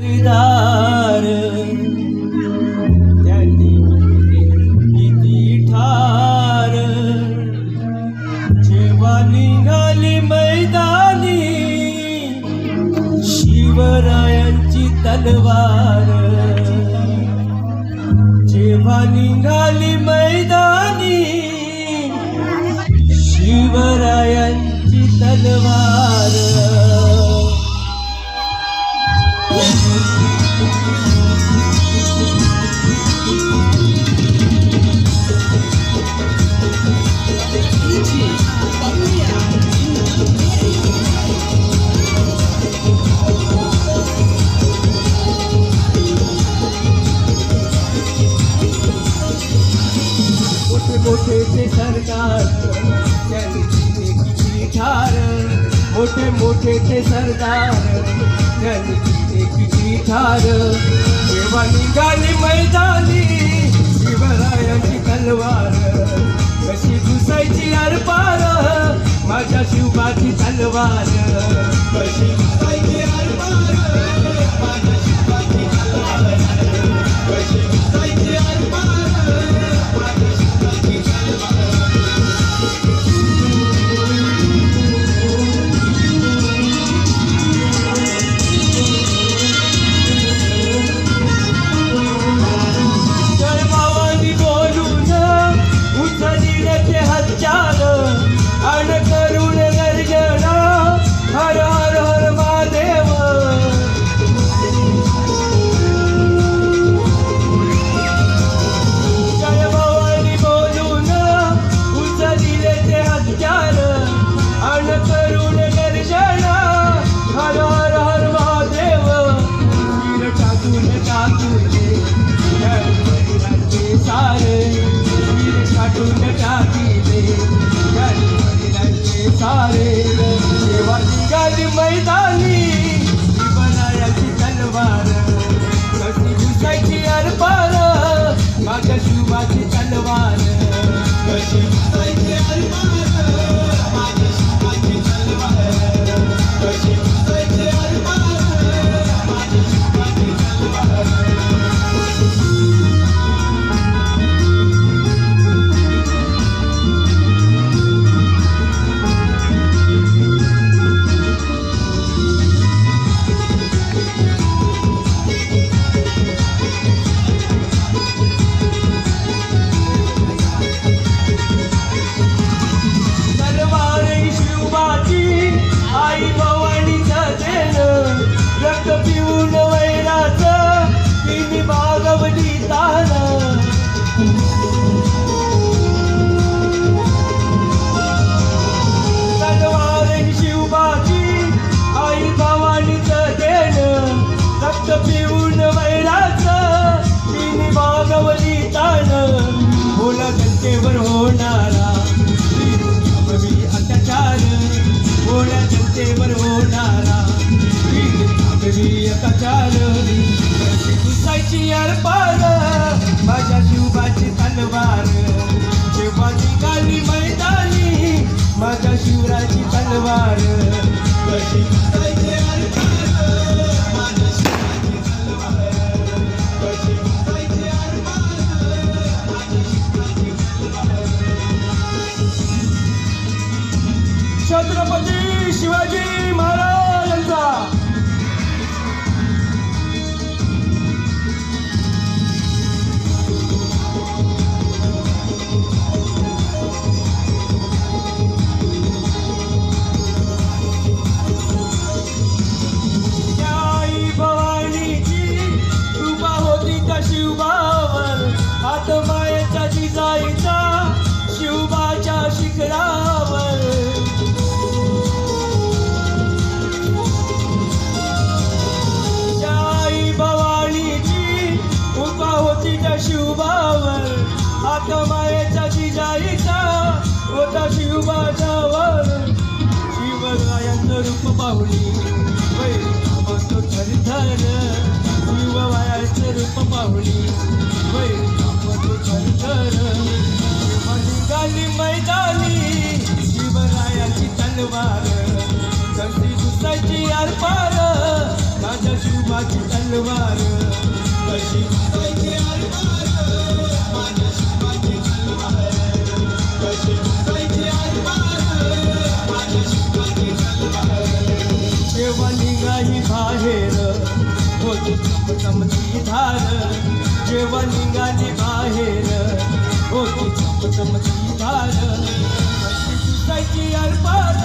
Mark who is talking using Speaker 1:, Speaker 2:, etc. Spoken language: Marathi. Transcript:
Speaker 1: दार त्यांनी किती ठार। जेव्हा निघाली मैदानी। शिवरायांची तलवार। जेव्हा निघाली मैदानी। शिवरायांची तलवार। ठार मोठे मोठे ते सरदार त्यांनी किती ठार जेव्हा निघाली मैदानी शिवरायांची तलवार. कशी घुसायची अरपार माझ्या शिवबाची तलवार. कशी शिवाची तलवार कशी रक्त पिऊन वैराचं तिने बागवली तान बोला जनतेवर होणारा अत्याचार बोला जनतेवर होणारा अत्याचार. कशी यार अरपार माझ्या शिवबाची तलवार. जेव्हा निघाली मैदानी माझ्या शिवराची तलवार. कशी छत्रपती शिवाजी महाराजांचा. भवानीची कृपा होती त्या शिवबावर आत्मा शिवरायांचं रूप पाहुली वैरामाचं थरथर शिवरायांचं रूप पाहुली वैरामाचं थरथर जेव्हा निघाली मैदानी शिवरायाची तलवार कशी दुसायची आरपार माझ्या शिवाची तलवार कशी जेव्हा बाहेर. होती चमचमची धार. जेव्हा निघाली बाहेर. होती चमचमची धार. कशी दुसायची अरपार